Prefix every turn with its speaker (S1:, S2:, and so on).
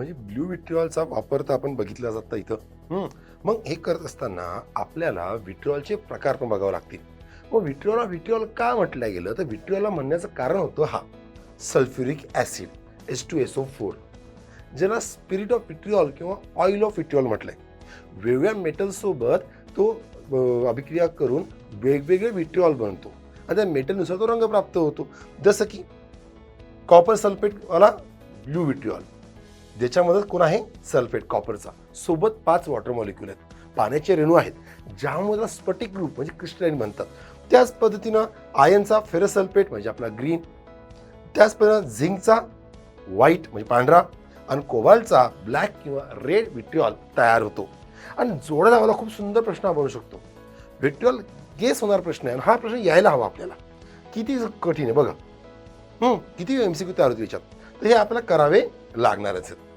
S1: म्हणजे ब्ल्यू विट्रिऑलचा वापर तर आपण बघितला जातं इथं. मग हे करत असताना आपल्याला विट्रिऑलचे प्रकार पण बघावे लागतील. मग विट्रिऑलला विट्रिऑल का म्हटलं गेलं? तर विट्रिऑलला म्हणण्याचं कारण होतं हा. Sulphuric acid S two S O four ज्याला स्पिरिट ऑफ विट्रिऑल किंवा ऑइल ऑफ विट्रिऑल म्हटलंय. वेगवेगळ्या मेटलसोबत तो अभिक्रिया करून वेगवेगळे विट्रिऑल बनतो. आणि त्या मेटलनुसार तो रंग प्राप्त होतो. जसं की कॉपर सल्फेटवाला ब्ल्यू विट्रिऑल ज्याच्यामध्ये कोण आहे? सल्फेट कॉपरचा. सोबत पाच वॉटर मॉलिक्युल आहेत. पाण्याचे रेणू आहेत ज्यामध्ये स्फटिक रूप म्हणजे क्रिस्टलाईन बनतात. त्याच पद्धतीनं आयनचा फेरसल्फेट म्हणजे आपला ग्रीन त्याच पद्धतीनं झिंकचा व्हाईट म्हणजे पांढरा आणि कोबाल्टचा ब्लॅक किंवा रेड विट्रिऑल तयार होतो. आणि जोड्या लावायला खूप सुंदर प्रश्न आपण शकतो. विट्रिऑल गेस होणार प्रश्न आहे आणि हा प्रश्न यायला हवा आपल्याला. किती कठीण आहे बघा. किती एम सी क्यू तयार होते याच्यात. तर हे आपल्याला करावे लागणारच आहेत.